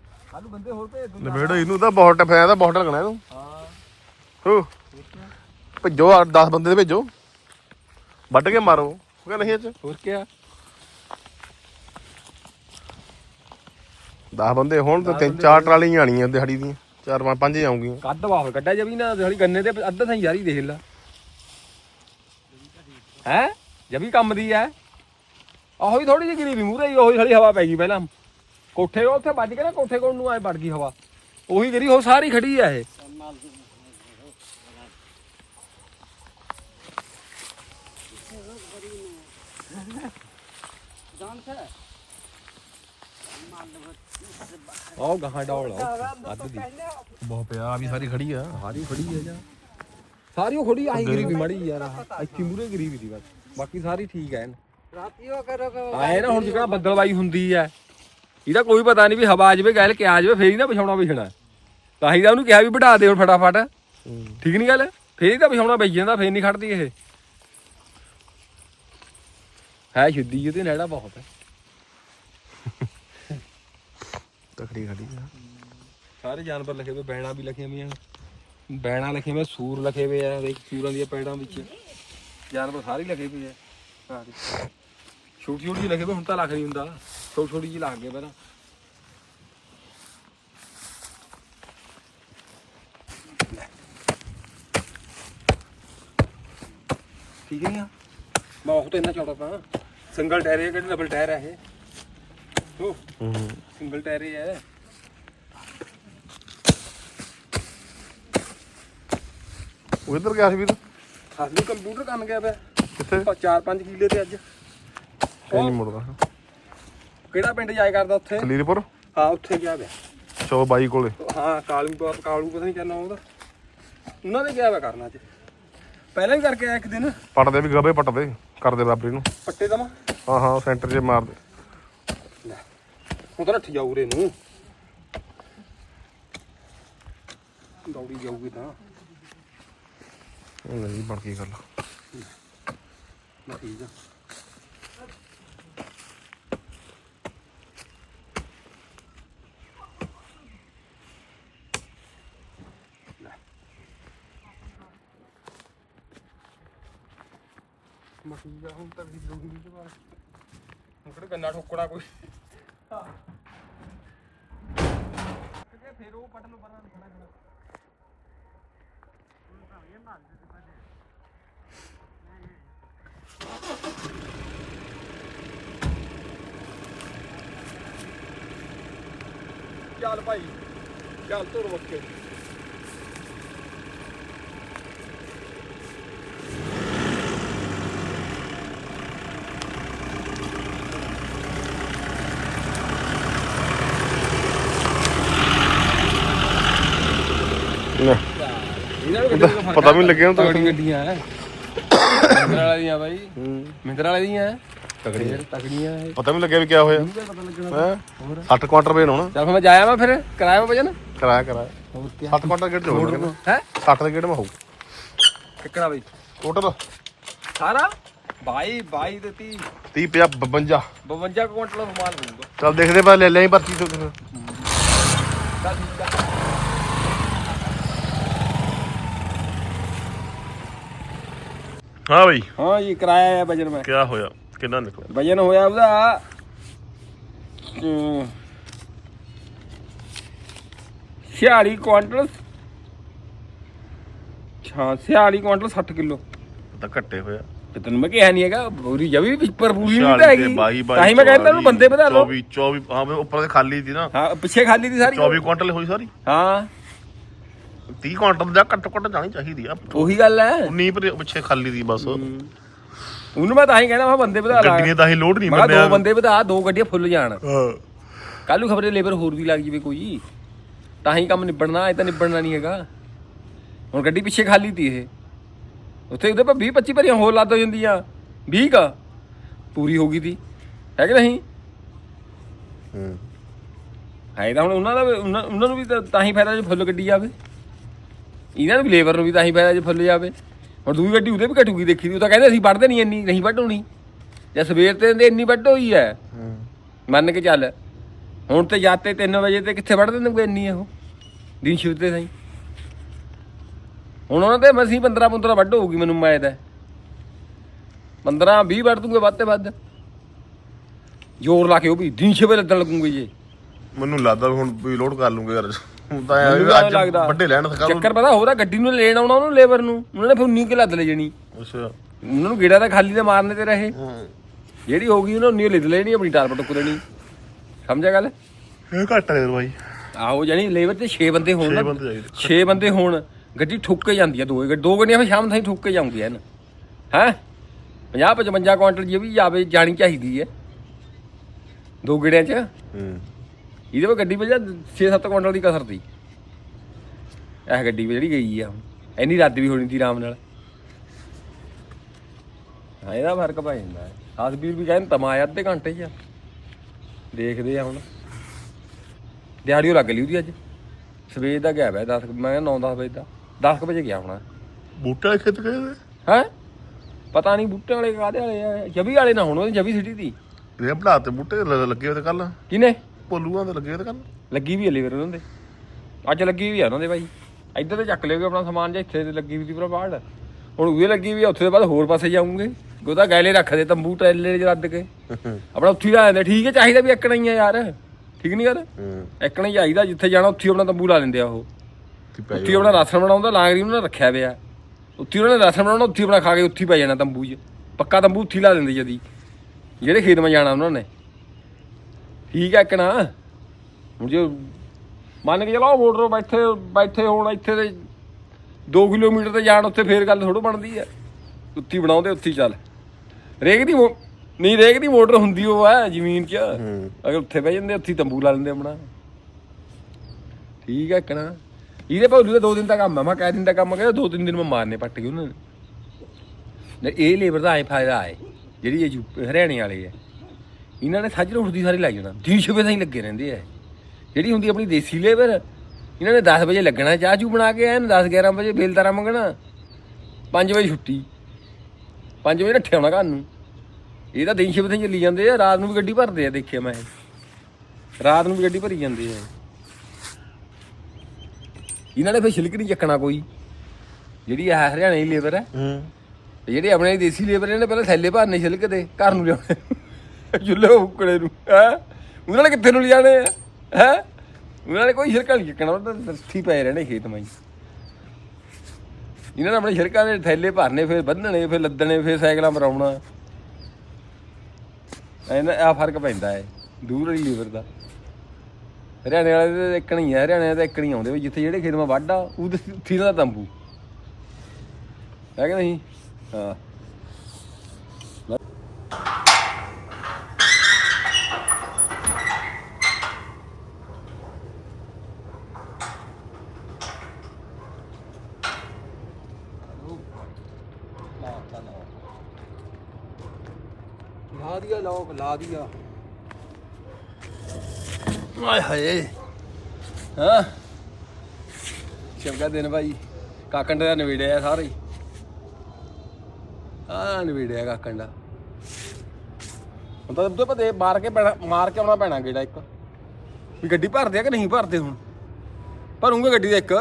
ਕੱਲ ਬੰਦੇ ਹੋਰ ਭੇਜ ਦੂੰ ਨਵੇੜੋ ਇਹਨੂੰ ਤਾਂ ਬਹੁਤ ਆਇਆ ਤਾਂ ਬਹੁਤ ਲੱਗਣਾ ਇਹਨੂੰ। ਹਾਂ। ਹੋ। ਭੇਜੋ 10 ਬੰਦੇ ਦੇ ਭੇਜੋ। ਵੱਢ ਕੇ ਮਾਰੋ। ਉਹ ਕਹਿੰਦਾ ਨਹੀਂ ਅੱਜ ਹੋਰ ਕੀ 10 ਬੰਦੇ ਹੋਣ ਤਾਂ ਤਿੰਨ ਚਾਰ ਟਰਾਲੀਆਂ ਆਣੀਆਂ ਦਿਹਾੜੀ ਦੀਆਂ। ਚਾਰ ਪੰਜ ਪੰਜ ਆਉਂਗੀਆਂ ਕੱਦ ਵਾਹ ਕੱਢਿਆ ਜਬੀ ਨਾ ਥੋੜੀ ਗੰਨੇ ਦੇ ਅੱਧਾ ਥਾਂ ਯਾਰੀ ਦੇਖ ਲੈ। ਹੈ? ਜਬੀ ਕੰਮ ਦੀ ਐ। ਆਹੋ ਹੀ ਥੋੜੀ ਜਿਹੀ ਗਰੀਬੀ ਮੂਰੇ ਹੀ ਉਹੀ ਥੋੜੀ ਹਵਾ ਪੈ ਗਈ ਪਹਿਲਾਂ। ਕੋਠੇ ਕੋਲ ਉੱਥੇ ਵੱਜ ਕੇ ਨਾ ਕੋਠੇ ਕੋਲ ਨੂੰ ਐ ਵੜ ਗਈ ਹਵਾ। ਉਹੀ ਜਿਹੜੀ ਉਹ ਸਾਰੀ ਖੜੀ ਆ ਇਹ। ਆਹ ਗਾਹਾਂ ਡੌਲ ਅੱਧ ਦੀ। ਬਹੁਤ ਪਿਆ ਵੀ ਸਾਰੀ ਖੜੀ ਆ। ਸਾਰੀ ਖੜੀ ਆ ਜਾਂ। ਸਾਰੀ ਉਹ ਖੜੀ ਆਈ ਗਰੀਬੀ ਮੜੀ ਯਾਰ ਆਹ ਇੱਥੇ ਮੂਰੇ ਗਰੀਬੀ ਦੀ ਬਸ ਬਾਕੀ ਸਾਰੀ ਠੀਕ ਐ ਰਾਤੀਓ ਕਰੋ ਆਏ ਨਾ ਹੁਣ ਜਿਹੜਾ ਬੱਦਲਵਾਈ ਹੁੰਦੀ ਐ ਇਹਦਾ ਕੋਈ ਪਤਾ ਨਹੀਂ ਵੀ ਹਵਾ ਆ ਜਾਵੇ ਗੈਲ ਕਿ ਆ ਜਾਵੇ ਫੇਰ ਹੀ ਨਾ ਵਿਛਾਉਣਾ ਵਿਛਣਾ। ਤਾਂ ਹੀ ਤਾਂ ਉਹਨੂੰ ਕਿਹਾ ਵੀ ਵਢਾ ਦੇ ਹੁਣ ਫਟਾਫਟ। ਠੀਕ ਨਹੀਂ ਗੱਲ? ਫੇਰ ਹੀ ਤਾਂ ਵਿਛਾਉਣਾ ਵਿਛ ਜਾਂਦਾ ਫੇਰ ਨਹੀਂ ਖੜਦੀ ਇਹ। ਹੈ ਸ਼ੁੱਧੀ ਇਹਦੇ ਨੇੜਾ ਬਹੁਤ ਹੈ। ਤਕੜੀ ਖੜੀ ਆ। ਸਾਰੇ ਜਾਨਵਰ ਲਿਖੇ ਹੋਏ ਬੈਣਾ ਵੀ ਲਿਖੇ ਹੋਈਆਂ। ਬੈਣਾ ਲਿਖੇ ਹੋਏ ਸੂਰ ਲਿਖੇ ਹੋਏ ਆ ਦੇਖ ਸੂਰਾਂ ਦੀਆਂ ਪੈੜਾਂ ਵਿੱਚ। ਜਾਨਵਰ ਸਾਰੇ ਲਿਖੇ ਹੋਏ ਆ। ਛੋਟੀ ਛੋਟੀ ਜਿਹੀ ਲਿਖੇ ਹੋਏ ਹੁਣ ਤਾਂ ਲੱਖ ਨਹੀਂ ਹੁੰਦਾ। ਛੋਟੀ ਛੋਟੀ ਜਿਹੀ ਲੱਗ ਗਏ ਪਹਿਲਾਂ। ਠੀਕ ਨਹੀਂ ਆ ਮੈਂ ਉਹ ਤਾਂ ਇੰਨਾ ਚੌੜਾ ਤਾਂ ਸਿੰਗਲ ਟਾਇਰ ਹੈ ਕਿ ਡਬਲ ਟਾਇਰ ਹੈ ਇਹ? ਉਹ ਹੂੰ ਸਿੰਗਲ ਟਾਇਰ ਹੀ ਹੈ। ਉਹ ਇੱਧਰ ਗਿਆ ਸੀ ਵੀਰ? ਅਸਲੀ ਕੰਪਿਊਟਰ ਕੰਮ ਗਿਆ ਪਿਆ। ਕਿੱਥੇ? 4-5 ਕਿੱਲੇ ਤੇ ਅੱਜ। ਇਹ ਨਹੀਂ ਮੁੜਦਾ। ਕਿਹੜਾ ਪਿੰਡ ਜਾਇਆ ਕਰਦਾ ਉੱਥੇ? ਕਲੀਰਪੁਰ ਹਾਂ ਉੱਥੇ ਗਿਆ ਪਿਆ। 122 ਕੋਲੇ। ਹਾਂ ਕਾਲੂ ਕਾਲੂ ਪਤਾ ਨਹੀਂ ਕਿੰਨਾ ਉਹਦਾ। ਉਹਨਾਂ ਦੇ ਗਿਆ ਪਿਆ ਕਰਨਾ ਅੱਜ। ਪਹਿਲਾਂ ਹੀ ਕਰਕੇ ਆਇਆ ਇੱਕ ਦਿਨ। ਪੱਟਦੇ ਵੀ ਗਵੇ ਪੱਟਦੇ ਕਰਦੇ ਬਰਾਬਰੀ ਨੂੰ। ਪੱਟੇ ਦਮਾ ਹਾਂ ਹਾਂ ਸੈਂਟਰ 'ਚ ਮਾਰਦੇ। ਉਹ ਤਾਂ ਨੱਠ ਜਾਊ ਰੇ ਨੂੰ। ਦੌੜੀ ਜਾਊਗੀ ਤਾਂ। ਉਹ ਨਹੀਂ ਬਣ ਕੀ ਗੱਲ। ਠੀਕ ਆ। ਮਸੀਹਾ ਹੁਣ ਨਹੀਂ ਤੇ ਬਾਅਦ ਹੁਣ ਕਿਹੜਾ ਗੰਨਾ ਠੋਕਣਾ ਕੋਈ? ਕਿ ਫੇਰ ਉਹ ਪਟਨ ਨੂੰ ਬਣਾ ਦੇਣਾ ਚੱਲ ਭਾਈ ਚੱਲ ਤੁਰ ਮੱਕੇ ਲੈ ਇਹਨਾਂ ਨੂੰ ਗੱਡੀਆਂ ਦਾ ਫ਼ਰਕ ਪਤਾ ਵੀ ਨੀ ਲੱਗਿਆ ਤਾਂ। ਤਗੜੀ ਗੱਡੀਆਂ ਐ। ਮਹਿੰਦਰਾ ਵਾਲੀਆਂ ਬਾਈ। ਹੂੰ ਮਹਿੰਦਰਾ ਵਾਲੀਆਂ ਤਕੜੀ ਫੇਰ ਤਗੜੀਆਂ ਇਹ ਪਤਾ ਵੀ ਲੱਗਿਆ ਵੀ ਕਿਆ ਹੋਇਆ। ਹੈ? ਹੋਰ? 60 ਕੁਆਂਟਲ ਵੇ ਹੋਣਾ। ਚੱਲ ਫਿਰ ਮੈਂ ਜਾਇਆ ਮੈਂ ਫਿਰ। ਕਰਾਇਆ ਮੈਂ ਵਜਨ? ਕਰਾਇਆ ਕਰਾਇਆ। ਹੋਰ ਕੀ 60 ਕੁਆਂਟਲ ਗੇਟ ਹੋਣਾ ਹੈ? 60 ਦੇ ਗੇਟ ਮਾ ਹੋਊ? ਕਿੱਕਣਾ ਬਈ? ਟੋਟਲ? ਸਾਰਾ? 22 22 ਤੇ 30 30 50 52 52 ਕੁਇੰਟਲ ਮਾਲ ਹੋਊਗਾ। ਚੱਲ ਦੇਖਦੇ ਪਾ ਲੈ ਲਿਆ ਪਰਚੀ ਤੋਂ ਫਿਰ। ਚੱਲ ਠੀਕ ਆ। ਹਾਂ ਬਈ। ਹਾਂ ਜੀ ਕਰਾਇਆ ਹੈ ਵਜਨ ਮੈਂ। ਕਿਆ ਹੋਇਆ? ਕਿੰਨਾ ਨਿਕਲਿਆ? ਵਜਨ ਹੋਇਆ ਉਹਦਾ ਅਮ, 46 ਕੁਇੰਟਲ ਹਾਂ 46 ਕੁਇੰਟਲ 60 ਕਿਲੋ। ਤਾਂ ਘੱਟੇ ਹੋਇਆ। ਤੇ ਤੈਨੂੰ ਮੈਂ ਕਿਹਾ ਨਹੀਂ ਹੈਗਾ ਪੂਰੀ ਜਵੀ ਵੀ ਪਰ ਪੂਰੀ ਨਹੀਂ 40 ਤਾਂ ਹੈਗੀ 22 ਤਾਂ ਹੀ ਮੈਂ ਕਹਿੰਦਾ ਉਹਨੂੰ ਬੰਦੇ ਵਧਾ ਲਓ। 24 24 ਹਾਂ ਉੱਪਰ ਤੇ ਖਾਲੀ ਸੀ ਨਾ। ਹਾਂ ਪਿੱਛੇ ਖਾਲੀ ਦੀ ਸਾਰੀ। 24 ਕੁਆਂਟਲ ਹੋਈ ਸਾਰੀ? ਹਾਂ। 30 ਕੁਆਂਟਲ ਦਾ ਘੱਟੋ ਘੱਟ ਜਾਣੀ ਚਾਹੀਦੀ ਆ। ਉਹੀ ਗੱਲ ਹੈ 19 ਪਰ ਪਿੱਛੇ ਖਾਲੀ ਦੀ ਬਸ। ਉਹਨੂੰ ਮੈਂ ਤਾਂ ਹੀ ਕਹਿਣਾ ਮੈਂ ਬੰਦੇ ਵਧਾ ਲਾ। ਗੱਡੀਆਂ ਤਾਂ ਹੀ ਲੋਡ ਨਹੀਂ ਮੈਂ ਕਿਹਾ ਦੋ ਬੰਦੇ ਵਧਾ ਦੋ ਗੱਡੀਆਂ ਫੁੱਲ ਜਾਣ। ਹਾਂ। ਕੱਲ ਨੂੰ ਖਬਰੇ ਲੇਬਰ ਹੋਰ ਵੀ ਲੱਗ ਜਵੇ ਕੋਈ ਤਾਂ ਹੀ ਕੰਮ ਨਿਬੜਨਾ ਇਹ ਤਾਂ ਨਿਬੜਨਾ ਨਹੀਂ ਹੈਗਾ। ਹੁਣ ਗੱਡੀ ਪਿੱਛੇ ਖਾਲੀ ਤੀ ਇਹ। ਉੱਥੇ ਉਹਦੇ ਪਰ 20 25 ਭਰੀਆਂ ਹੋਰ ਲੱਦ ਹੋ ਜਾਂਦੀਆਂ। 20 ਕਾ। ਪੂਰੀ ਹੋ ਗਈ ਤੀ। ਹੈ ਕਿ ਨਹੀਂ? ਹੂੰ। ਹੈ ਤਾਂ ਹੁਣ ਉਹਨਾਂ ਦਾ ਵੀ- ਉਹਨਾਂ ਉਹਨਾਂ ਨੂੰ ਵੀ ਤਾਂ ਤਾਂ ਹੀ ਫਾਇਦਾ ਜੇ ਫੁੱਲ ਗੱਡੀ ਜਾਵੇ। ਇਹਨਾਂ ਨੂੰ ਵੀ ਲੇਬਰ ਨੂੰ ਵੀ ਤਾਂ ਹੀ ਫਾਇਦਾ ਜੇ ਫੁੱਲ ਜਾਵੇ। ਹੁਣ ਦੂਜੀ ਗੱਡੀ ਉਹਦੇ ਵੀ ਘਟੂਗੀ ਦੇਖੀ ਦੀ ਉਹ ਤਾਂ ਕਹਿੰਦੇ ਅਸੀਂ ਵੱਢਦੇ ਨਹੀਂ ਇੰਨੀ ਨਹੀਂ ਵੱਢ ਹੋਣੀ ਜੇ ਸਵੇਰ ਤੇ ਦੇ ਇੰਨੀ ਵੱਢ ਹੋਈ ਹੈ। ਹੂੰ। ਮੰਨ ਕੇ ਚੱਲ ਹੁਣ ਤੇ ਜਾਤੇ 3 ਵਜੇ ਤੇ ਕਿੱਥੇ ਵੜ ਦਿੰਦੇ ਇੰਨੀ ਉਹ ਦਿਨ ਸ਼ਿਫਟ ਤੇ ਸਹੀ। ਹੁਣ ਉਹਨਾਂ ਤੇ ਮਸੀਂ 15 15 ਵੱਢ ਹੋਊਗੀ ਮੈਨੂੰ ਮੈਦ ਹੈ 15 20 ਵੱਢ ਦੂੰਗੇ ਵੱਧ ਤੇ ਵੱਧ। ਜ਼ੋਰ ਲਾ ਕੇ ਉਹ ਵੀ ਦਿਨ ਸ਼ਿਫਟ ਲੱਦਣ ਲੱਗੂਗੇ ਜੇ। ਮੈਨੂੰ ਲੱਗਦਾ ਹੁਣ ਵੀ ਲੋਡ ਕਰ ਲੂੰਗੇ 'ਚ। ਹੁਣ ਤਾਂ ਮੈਨੂੰ ਐਂ ਤਾਂ ਐਂ ਅੱਜ ਲੱਗਦਾ। ਵੱਡੇ ਲੈਣ ਥਕਾ ਚੱਕਰ ਪਤਾ ਹੋਦਾ ਗੱਡੀ ਨੂੰ ਲੈਣ ਆਉਣਾ ਉਹਨੂੰ ਲੇਬਰ ਨੂੰ। ਉਹਨਾਂ ਨੇ ਫਿਰ ਉਨੀ ਕਿ ਲੱਦ ਲੈ ਜਣੀ ਅੱਛਾ। ਉਹਨਾਂ ਨੂੰ ਗੇੜਾ ਤਾਂ ਖਾਲੀ ਤੇ ਮਾਰਨੇ ਤੇ ਰਹੇ ਹੂੰ। ਜਿਹੜੀ ਹੋ ਗਈ ਉਹਨਾਂ ਉਨੀ ਲਿਦ ਲੈਣੀ ਆਪਣੀ ਟਾਰ ਪਟਕ ਲੈਣੀ ਸਮਝਿਆ ਗੱਲ? ਇਹ ਘੱਟ ਹੈ ਭਾਈ ਆਹੋ ਜਾਨੀ ਲੇਬਰ ਤੇ 6 ਬੰਦੇ ਹੋਣ ਛੇ ਨਾ ਬੰਦੇ ਚਾਹੀਦੇ। 6 ਬੰਦੇ ਹੋਣ ਗੱਡੀ ਠੁੱਕ ਕੇ ਜਾਂਦੀ ਆ ਦੋ ਦੋ ਗੱਡੀਆਂ ਫਿਰ ਸ਼ਾਮ ਤਾਈਂ ਠੁੱਕ ਕੇ ਜਾਂਦੀਆਂ ਹਨ ਹੈ? 50 55 ਕੁਆਂਟਲ ਜੇ ਵੀ ਜਾਵੇ ਜਾਣੀ ਚਾਹੀਦੀ ਹੈ ਦੋ ਗੇੜਿਆਂ 'ਚ। ਹੂੰ। ਇਹਦੇ ਵਿੱਚ ਗੱਡੀ ਵਿੱਚ 6-7 ਕੁਆਂਟਲ ਦੀ ਕਸਰ ਤੀ। ਇਹ ਗੱਡੀ ਵਿੱਚ ਜਿਹੜੀ ਗਈ ਆ। ਇੰਨੀ ਰੱਦ ਵੀ ਹੋਣੀ ਸੀ ਆਰਾਮ ਨਾਲ। ਹਾਂ ਇਹਦਾ ਫ਼ਰਕ ਪੈ ਜਾਂਦਾ। ਹੈ ਹਸਬੀਰ ਵੀ ਕਹਿੰਦੇ ਤਮਾ ਆਇਆ ਅੱਧੇ ਘੰਟੇ 'ਚ। ਦੇਖਦੇ ਆ ਹੁਣ। ਦਿਹਾੜੀਓ ਲੱਗ ਲਈ ਉਹਦੀ ਅੱਜ। ਸਵੇਰ ਦਾ ਗਿਆ ਵੈ 10 ਮੈਂ 9-10 ਵਜੇ ਦਾ। 10 ਵਜੇ ਗਿਆ ਹੋਣਾ। ਬੂਟੇ ਖੇਤ ਨੇ ਹੈ? ਪਤਾ ਨਹੀਂ ਬੂਟੇ ਵਾਲੇ ਕਾਹਦੇ ਵਾਲੇ ਆ। ਜਵੀ ਵਾਲੇ ਨਾ ਹੁਣ ਉਹਦੇ ਜਵੀ ਸਿਟੀ ਦੀ ਇਹ ਬਣਾ ਤੇ ਬੂਟੇ ਲੱਗੇ ਹੋਏ ਤੇ ਕੱਲ ਕਿਨੇ ਭੋਲੂਆਂ ਦੇ ਲੱਗੇ ਤੇ ਕੱਲ ਲੱਗੀ ਵੀ ਹੈ ਲੀਵਰ ਉਹਨਾਂ ਦੇ। ਅੱਜ ਲੱਗੀ ਵੀ ਆ ਉਹਨਾਂ ਦੇ ਬਾਈ। ਇੱਧਰ ਤੇ ਚੱਕ ਲਿਓਗੇ ਆਪਣਾ ਸਮਾਨ ਜਾਂ ਇੱਥੇ ਤੇ ਲੱਗੀ ਵੀ ਸੀ ਭਰਾ ਬਾੜ ਹੁਣ ਉਹਦੇ ਲੱਗੀ ਵੀ ਆ ਉੱਥੇ ਦੇ ਬਾਅਦ ਹੋਰ ਪਾਸੇ ਜਾਉਂਗੇ ਉਹਦਾ ਗੈਲੇ ਰੱਖ ਦੇ ਤੰਬੂ ਟ੍ਰੇਲੇ ਚ ਰੱਦ ਕੇ। [laughs] ਆਪਣਾ ਉੱਥੇ ਹੀ ਲਾ ਦਿੰਦੇ ਠੀਕ ਹੈ ਚਾਹੀਦਾ ਵੀ ਇੱਕਣਾ ਹੀ ਆ ਯਾਰ। ਠੀਕ ਨਹੀਂ ਯਾਰ ਇੱਕਣਾ ਹੀ ਚਾਹੀਦਾ ਜਿੱਥੇ ਜਾਣਾ ਉੱਥੇ ਆਪਣਾ ਤੰਬੂ ਲਾ ਦਿੰਦੇ ਆ ਉਹ। ਉੱਥੇ ਆਪਣਾ ਰਾਸ਼ਨ ਬਣਾਉਂਦਾ ਲਾਂਗਰੀ ਉਹਨਾਂ ਨੇ ਰੱਖਿਆ ਪਿਆ। ਉੱਥੇ ਉਹਨਾਂ ਨੇ ਰਾਸ਼ਨ ਬਣਾਉਣਾ ਉੱਥੇ ਆਪਣਾ ਖਾ ਕੇ ਉੱਥੇ ਪੈ ਜਾਣਾ ਤੰਬੂ 'ਚ। ਪੱਕਾ ਤੰਬੂ ਉੱਥੇ ਲਾ ਦਿੰਦੇ ਜਦੀ। ਜਿਹੜੇ ਖੇਤ 'ਮੈਂ ਜਾਣਾ ਉਹਨਾਂ ਨੇ। ਠੀਕ ਹੈ ਇੱਕਣਾ ਹੁਣ ਜੇ ਮੰਨ ਕੇ ਚਲੋ ਮੋਟਰ ਬੈਠੇ ਬੈਠੇ ਹੋਣ ਇੱਥੇ ਤੇ 2 ਕਿਲੋਮੀਟਰ ਤੇ ਜਾਣ ਉੱਥੇ ਫੇਰ ਗੱਲ ਥੋੜੋ ਬਣਦੀ ਹੈ। ਉੱਥੇ ਬਣਾਉਂਦੇ ਉੱਥੇ ਚੱਲ। ਰੇਗ ਦੀ ਨਹੀਂ ਰੇਗ ਦੀ ਮੋਟਰ ਹੁੰਦੀ ਉਹ ਹੈ ਜ਼ਮੀਨ 'ਚ। ਅਗਰ ਉੱਥੇ ਬਹਿ ਜਾਂਦੇ ਉੱਥੇ ਤੰਬੂ ਲਾ ਲੈਂਦੇ ਆਪਣਾ। ਠੀਕ ਹੈ ਕਣਾ? ਇਹਦੇ ਭਾਉ ਦਾ ਦੋ ਦਿਨ ਦਾ ਕੰਮ ਹੈ। ਮੈਂ ਕਹਿ ਦਿਨ ਦਾ ਕੰਮ ਕਹਿੰਦਾ ਦੋ ਤਿੰਨ ਦਿਨ ਮੈਂ ਮਾਰਨੇ ਪੱਟ ਗਏ ਉਹਨਾਂ। ਨੇ ਇਹ ਲੇਬਰ ਦਾ ਐ ਫਾਇਦਾ ਹੈ। ਜਿਹੜੀ ਇਹ ਹਰਿਆਣੇ ਵਾਲੇ ਆ ਇਹਨਾਂ ਨੇ ਸੱਜ ਉੱਠਦੀ ਸਾਰੀ ਲੱਗ ਜਾਣਾ। ਦਿਨ ਛੁਪੇ ਤਾਂ ਹੀ ਲੱਗੇ ਰਹਿੰਦੇ ਆ ਜਿਹੜੀ ਹੁੰਦੀ ਆਪਣੀ ਦੇਸੀ ਲੇਬਰ ਇਹਨਾਂ ਨੇ 10 ਵਜੇ ਲੱਗਣਾ ਚਾਹ ਚੂ ਬਣਾ ਕੇ ਐਨ 10 11 ਵਜੇ ਬੇਲਦਾਰਾ ਮੰਗਣਾ। 5 ਵਜੇ ਛੁੱਟੀ। 5 ਵਜੇ ਰੱਠੇ ਆਉਣਾ ਘਰ ਨੂੰ। ਇਹ ਤਾਂ ਦਿਨ ਛਿਪੇ ਚੱਲੀ ਜਾਂਦੇ ਆ ਰਾਤ ਨੂੰ ਵੀ ਗੱਡੀ ਭਰਦੇ ਆ ਦੇਖਿਆ ਮੈਂ। ਰਾਤ ਨੂੰ ਵੀ ਗੱਡੀ ਭਰੀ ਜਾਂਦੇ ਆ। ਇਹਨਾਂ ਨੇ ਫਿਰ ਛਿਲਕ ਨਹੀਂ ਚੱਕਣਾ ਕੋਈ। ਜਿਹੜੀ ਆ ਹਰਿਆਣੇ ਦੀ ਲੇਬਰ ਹੈ। ਹੂੰ। ਜਿਹੜੇ ਆਪਣੇ ਦੇਸੀ ਲੇਬਰ ਨੇ ਪਹਿਲਾਂ ਥੈਲੇ ਭਰਨੇ ਛਿਲਕ ਦੇ ਘਰ ਨੂੰ ਲਿਆਉਣੇ। ਚੁੱਲ੍ਹੇ ਉੱਕੜੇ ਨੂੰ, ਹੈ? ਉਹਨਾਂ ਨੇ ਕਿੱਥੇ ਨੂੰ ਲਿਜਾਣੇ ਆ, ਹੈ? ਉਹਨਾਂ ਨੇ ਕੋਈ ਛਿਲਕਾ ਨਹੀਂ ਚੱਕਣਾ ਉਹ ਤਾਂ ਦਸਤੀ ਪਏ ਰਹਿਣੇ ਖੇਤ ਮਾਈ। ਇਹਨਾਂ ਨੇ ਆਪਣੇ ਛਿਲਕਾਂ ਦੇ ਥੈਲੇ ਭਰਨੇ, ਫਿਰ ਬੰਨਣੇ ਫਿਰ ਲੱਦਣੇ, ਫਿਰ ਸਾਈਕਲਾਂ ਮਰਾਉਣਾ ਇਹਨਾਂ ਆ ਫ਼ਰਕ ਪੈਂਦਾ ਹੈ ਦੂਰ ਵਾਲੀ ਲੀਵਰ ਦਾ। ਹਰਿਆਣੇ ਵਾਲੇ ਦੇ ਇੱਕ ਨਹੀਂ ਹੈ ਹਰਿਆਣੇ ਦੇ ਇੱਕ ਨਹੀਂ ਆਉਂਦੇ ਜਿੱਥੇ ਜਿਹੜੇ ਖੇਤ ਮਾ ਵਾਢਾ, ਉਹਦੇ ਉੱਥੇ ਦਾ ਤੰਬੂ। ਹੈ ਕਿ ਨਹੀਂ? ਹਾਂ ਲਾ ਦਿਆ ਲੋਕ ਲਾ ਆਏ ਹਾਏ। ਹਾਂ? ਚੰਗਾ ਦਿਨ ਭਾਈ। ਕਾਕੰਡ ਦਾ ਨਵੇੜਿਆ ਸਾਰੇ ਆ ਨਵੇੜਿਆ ਕਾਕੰਡ ਹੁਣ ਤਾਂ ਉੱਤੇ ਪਤੇ ਮਾਰ ਕੇ ਪੈਣਾ ਮਾਰ ਕੇ ਆਉਣਾ ਪੈਣਾ ਗੇੜਾ ਇੱਕ। ਵੀ ਗੱਡੀ ਭਰਦੇ ਆ ਕਿ ਨਹੀਂ ਭਰਦੇ ਹੁਣ? ਭਰੂੰਗੇ ਗੱਡੀ ਦਾ ਇੱਕ।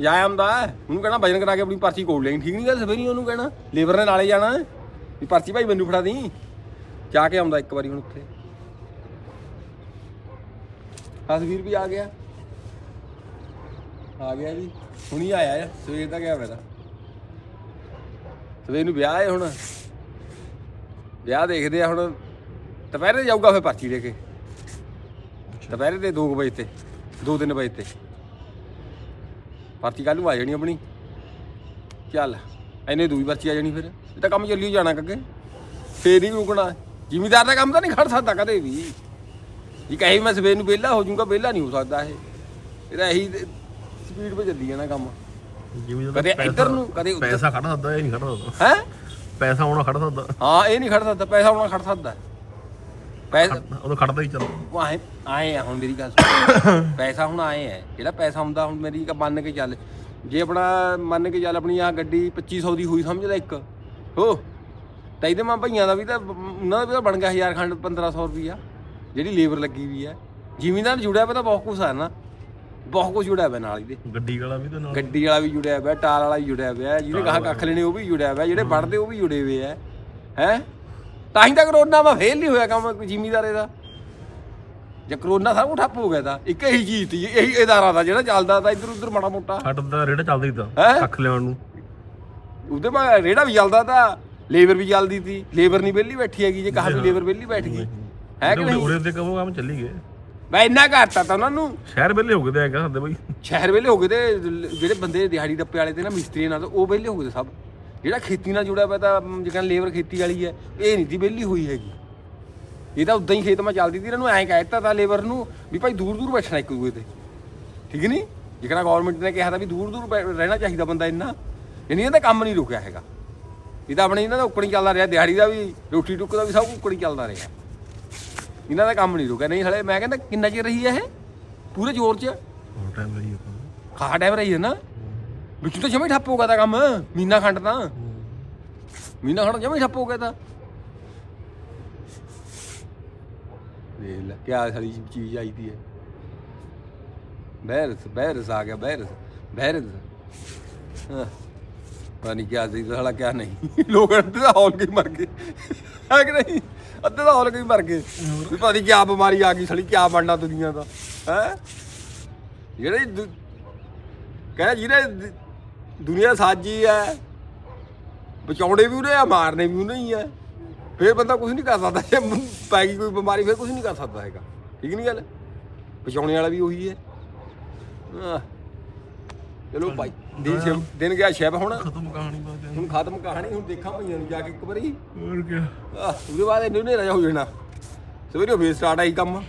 ਜਾ ਆਉਂਦਾ ਉਹਨੂੰ ਕਹਿਣਾ ਵਜਨ ਕਰਾ ਕੇ ਆਪਣੀ ਪਰਚੀ ਕੋਲ ਲੈਣੀ ਠੀਕ ਨਹੀਂ ਗੱਲ, ਸਵੇਰੀ ਉਹਨੂੰ ਕਹਿਣਾ। ਲੇਬਰ ਨੇ ਨਾਲੇ ਜਾਣਾ। ਵੀ ਪਰਚੀ ਭਾਈ ਮੈਨੂੰ ਫੜਾ ਦੀ। ਜਾ ਕੇ ਆਉਂਦਾ ਇੱਕ ਵਾਰੀ ਹੁਣ ਉੱਥੇ। ਹਸਵੀਰ ਵੀ ਆ ਗਿਆ। ਆ ਗਿਆ ਜੀ। ਹੁਣੀ ਆਇਆ ਆ ਸਵੇਰ ਦਾ ਗਿਆ ਮੇਰਾ ਸਵੇਰ ਨੂੰ ਵਿਆਹ ਹੈ ਹੁਣ। ਵਿਆਹ ਦੇਖਦੇ ਆ ਹੁਣ। ਦੁਪਹਿਰੇ ਜਾਊਗਾ ਫਿਰ ਪਰਚੀ ਦੇ ਕੇ। ਦੁਪਹਿਰੇ ਦੇ 2 ਵਜੇ ਤੇ 2-3 ਵਜੇ ਤੇ। ਪਰਚੀ ਕੱਲ ਨੂੰ ਆ ਜਾਣੀ ਆਪਣੀ। ਚੱਲ ਐਨੇ ਦੂਈ ਪਰਚੀ ਆ ਜਾਣੀ ਫਿਰ। ਇਹ ਤਾਂ ਕੰਮ ਚੱਲੀ ਜਾਣਾ ਕੱਗੇ ਫੇਰ ਹੀ ਰੁਕਣਾ। ਜ਼ਿਮੀਦਾਰ ਦਾ ਕੰਮ ਤਾਂ ਨਹੀਂ ਖੜ ਸਕਦਾ ਕਦੇ ਵੀ। ਇਹ ਕਹੇ ਮੈਂ ਸਵੇਰ ਨੂੰ ਵਿਹਲਾ ਹੋ ਜਾਊਂਗਾ ਵਿਹਲਾ ਨਹੀਂ ਹੋ ਸਕਦਾ ਇਹ। ਇਹਦਾ ਇਹੀ ਸਪੀਡ 'ਤੇ ਚੱਲੀ ਜਾਣਾ ਕੰਮ। ਜਿਵੇਂ ਕਦੇ ਇੱਧਰ ਨੂੰ ਕਦੇ ਉੱਧਰ ਪੈਸਾ ਖੜਾ ਸਕਦਾ ਇਹ ਨਹੀਂ ਖੜਾ ਸਕਦਾ। ਹੈ? ਪੈਸਾ ਆਉਣਾ ਖੜਾ ਸਕਦਾ। ਹਾਂ ਇਹ ਨਹੀਂ ਖੜ ਸਕਦਾ ਪੈਸਾ ਆਉਣਾ ਖੜ ਸਕਦਾ। ਪੈਸਾ ਉਦੋਂ ਖੜਦਾ ਹੀ ਚੱਲ। ਆਏ ਆਏ ਆ ਹੁਣ ਮੇਰੀ ਗੱਲ ਸੁਣ। ਪੈਸਾ ਹੁਣ ਆਏ ਹੈ ਜਿਹੜਾ ਪੈਸਾ ਹੁੰਦਾ ਹੁਣ ਮੇਰੀ ਮੰਨ ਕੇ ਚੱਲ। ਜੇ ਆਪਣਾ ਮੰਨ ਕੇ ਚੱਲ ਆਪਣੀ ਆ ਗੱਡੀ 2500 ਦੀ ਹੋਈ ਸਮਝ ਲੈ ਇੱਕ। ਹੋ। ਤਾਂ ਇਹਦੇ ਮਾਂ ਭਈਆਂ ਦਾ ਵੀ ਤਾਂ ਉਹਨਾਂ ਦਾ ਵੀ ਤਾਂ ਬਣ ਗਿਆ ਹਜ਼ਾਰ ਖੰਡ 1500 ਰੁਪਈਆ। ਜਿਹੜੀ ਲੇਬਰ ਲੱਗੀ ਵੀ ਹੈ। ਜ਼ਿਮੀਂਦਾਰ ਜੁੜਿਆ ਪਿਆ ਤਾਂ ਬਹੁਤ ਕੁਝ ਆ ਨਾ। ਬਹੁਤ ਕੁਝ ਜੁੜਿਆ ਪਿਆ ਨਾਲ ਇਹਦੇ ਗੱਡੀ ਵਾਲਾ ਵੀ ਤਾਂ ਨਾਲ। ਗੱਡੀ ਵਾਲਾ ਵੀ ਜੁੜਿਆ ਪਿਆ ਟਾਲ ਵਾਲਾ ਵੀ ਜੁੜਿਆ ਪਿਆ ਜਿਹਨੇ ਗਾਹ ਕੱਖ ਲੈਣੇ ਉਹ ਵੀ ਜੁੜਿਆ ਪਿਆ ਜਿਹੜੇ ਵੜਦੇ ਉਹ ਵੀ ਜੁੜੇ ਹੋਏ ਆ। ਹੈ? ਤਾਂ ਹੀ ਤਾਂ ਕਰੋਨਾ ਮਾ ਫੇਲ ਨਹੀਂ ਹੋਇਆ ਕੰਮ ਜ਼ਿਮੀਂਦਾਰੇ ਦਾ ਜੇ ਕਰੋਨਾ ਸਾਰਾ ਕੁਛ ਠੱਪ ਹੋ ਗਿਆ ਤਾਂ ਇੱਕ ਇਹੀ ਚੀਜ਼ ਸੀ ਇਹੀ ਇਦਾਰਾ ਦਾ ਜਿਹੜਾ ਚੱਲਦਾ ਤਾਂ ਇੱਧਰ ਉੱਧਰ ਮਾੜਾ ਮੋਟਾ। ਹੱਟ ਦਾ ਰੇੜਾ ਚੱਲਦਾ ਹੀ ਤਾਂ? ਕੱਖ ਲਿਆਉਣ ਨੂੰ। ਉਹਦੇ ਮਾ ਰੇੜਾ ਵੀ ਚੱਲਦਾ ਤਾਂ ਲੇਬਰ ਵੀ ਚੱਲਦੀ ਸੀ ਲੇਬਰ ਨਹੀਂ ਵਿਹਲੀ ਬੈਠੀ ਹੈਗੀ ਜੇ ਕਹਾਂ ਵੀ ਲੇਬਰ ਵਿਹਲੀ ਬੈਠ ਗਈ। ਹੈ ਕਿ ਨਹੀਂ? ਉਰੇ ਦੇ ਕਹੋ ਕੰਮ ਚੱਲੀ ਗਏ। ਮੈਂ ਇੰਨਾ ਘਾਟਾ ਤਾਂ ਉਹਨਾਂ ਨੂੰ। ਸ਼ਹਿਰ ਵੇਲੇ ਹੋ ਗਏ ਤੇ ਹੈਗਾ ਸਾਡੇ ਬਈ। ਸ਼ਹਿਰ ਵੇਲੇ ਹੋ ਗਏ ਤੇ ਜਿਹੜੇ ਬੰਦੇ ਦਿਹਾੜੀ ਦੱਪੇ ਵਾਲੇ ਤੇ ਨਾ ਮਿਸਤਰੀਆਂ ਨਾਲ ਉਹ ਵਿਹਲੇ ਹੋ ਗਏ ਤੇ ਸਭ। ਜਿਹੜਾ ਖੇਤੀ ਨਾਲ ਜੁੜਿਆ ਪਿਆ ਤਾਂ ਜਿਕਾਂ ਲੇਬਰ ਖੇਤੀ ਵਾਲੀ ਹੈ ਇਹ ਨਹੀਂ ਦੀ ਵਿਹਲੀ ਹੋਈ ਹੈਗੀ। ਇਹ ਤਾਂ ਉਦਾਂ ਹੀ ਖੇਤ ਮਾ ਚੱਲਦੀ ਸੀ ਇਹਨਾਂ ਨੂੰ ਐਂ ਕਹਿ ਦਿੱਤਾ ਤਾਂ ਲੇਬਰ ਨੂੰ ਵੀ ਭਾਈ ਦੂਰ ਦੂਰ ਬੈਠਣਾ ਇੱਕ ਦੂਏ ਤੇ। ਠੀਕ ਨਹੀਂ? ਜਿਕਣਾ ਗਵਰਨਮੈਂਟ ਨੇ ਕਿਹਾ ਤਾਂ ਵੀ ਦੂਰ ਦੂਰ ਰਹਿਣਾ ਚਾਹੀਦਾ ਬੰਦਾ ਇੰਨਾ। ਯਾਨੀ ਇਹਦਾ ਕੰਮ ਨਹੀਂ ਰੁਕਿਆ ਹੈਗਾ। ਇਹ ਤਾਂ ਆਪਣੇ ਇਹਨਾਂ ਦਾ ਉੱਕਣੀ ਚੱਲਦਾ ਰਿਹਾ ਦਿਹਾੜੀ ਦਾ ਵੀ ਰੋਟੀ ਟੁੱਕ ਦਾ ਵੀ ਸਭ ਉੱਕਣੀ ਚੱਲਦਾ ਰਿਹਾ। ਇਹਨਾਂ ਦਾ ਕੰਮ ਨਹੀਂ ਰੁਕਿਆ ਨਹੀਂ ਹਲੇ ਮੈਂ ਕਹਿੰਦਾ ਕਿੰਨਾ ਚਿਰ ਰਹੀ ਹੈ ਇਹ? ਪੂਰੇ ਜ਼ੋਰ 'ਚ? ਹੋਰ ਟਾਈਮ ਰਹੀ ਆਪਾਂ ਖਾ ਟਾਈਮ ਰਹੀ ਹੈ ਨਾ? ਵਿੱਚੋਂ ਤਾਂ ਜਮੇ ਠੱਪ ਹੋ ਗਿਆ ਤਾਂ ਕੰਮ ਮੀਨਾ ਖੰਡ ਤਾਂ। ਮੀਨਾ ਖੰਡ ਜਮੇ ਠੱਪ ਹੋ ਗਿਆ ਤਾਂ। ਵੇਖ ਲੈ ਕਿਆ ਸਾਰੀ ਚੀਜ਼ ਆਈ ਦੀ ਹੈ ਬੈਰਸ ਬੈਰਸ ਆ ਗਿਆ ਬੈਰਸ ਬੈਰਸ ਹਾਂ। ਪਤਾ ਨਹੀਂ ਕਿਆ ਸੀ, ਸਾਲਾ ਕਿਆ ਨਹੀਂ। ਲੋਕ ਅੱਧੇ ਤਾਂ ਹੌਲ ਕੇ ਮਰ ਗਏ। ਹੈ ਕਿ ਨਹੀਂ? ਅੱਧੇ ਤਾਂ ਹੌਲ ਕੇ ਮਰ ਗਏ। ਵੀ ਪਤਾ ਨਹੀਂ ਕਿਆ ਬਿਮਾਰੀ ਆ ਗਈ, ਸਾਲੀ ਕਿਆ ਬਣਨਾ ਦੁਨੀਆ ਦਾ। ਹੈ? ਜਿਹੜੇ ਕਹਿੰਦਾ ਜਿਹਨੇ ਦ- ਦੁਨੀਆ ਸਾਜੀ ਹੈ ਬਚਾਉਣੇ ਵੀ ਉਹਨੇ ਆ, ਮਾਰਨੇ ਵੀ ਉਹਨੇ ਹੀ ਹੈ ਫੇਰ ਬੰਦਾ ਕੁਝ ਨਹੀਂ ਕਰ ਸਕਦਾ। ਜੇ ਪੈ ਗਈ ਕੋਈ ਬਿਮਾਰੀ, ਫੇਰ ਕੁਝ ਨਹੀਂ ਕਰ ਸਕਦਾ ਹੈਗਾ। ਠੀਕ ਨਹੀਂ ਗੱਲ? ਬਚਾਉਣੇ ਵਾਲਾ ਵੀ ਉਹੀ ਹੈ ਚਲੋ ਭਾਈ। ਦਿਨ ਸ਼ਿਵ- ਦਿਨ ਗਿਆ ਸ਼ਿਵ ਹੁਣ। ਖਤਮ ਕਹਾਣੀ ਬਾਤ ਹੁਣ ਖਤਮ ਕਹਾਣੀ ਹੁਣ ਦੇਖਾਂ ਭਈਆਂ ਨੂੰ ਜਾ ਕੇ ਇੱਕ ਵਾਰੀ। ਹੋਰ ਕੀ ਉਹਦੇ ਬਾਅਦ ਇਹਨੂੰ ਜਿਹਾ ਹੋ ਜਾਣਾ। ਸਵੇਰੇ ਫੇਰ ਸਟਾਰਟ ਆਈ ਕੰਮ।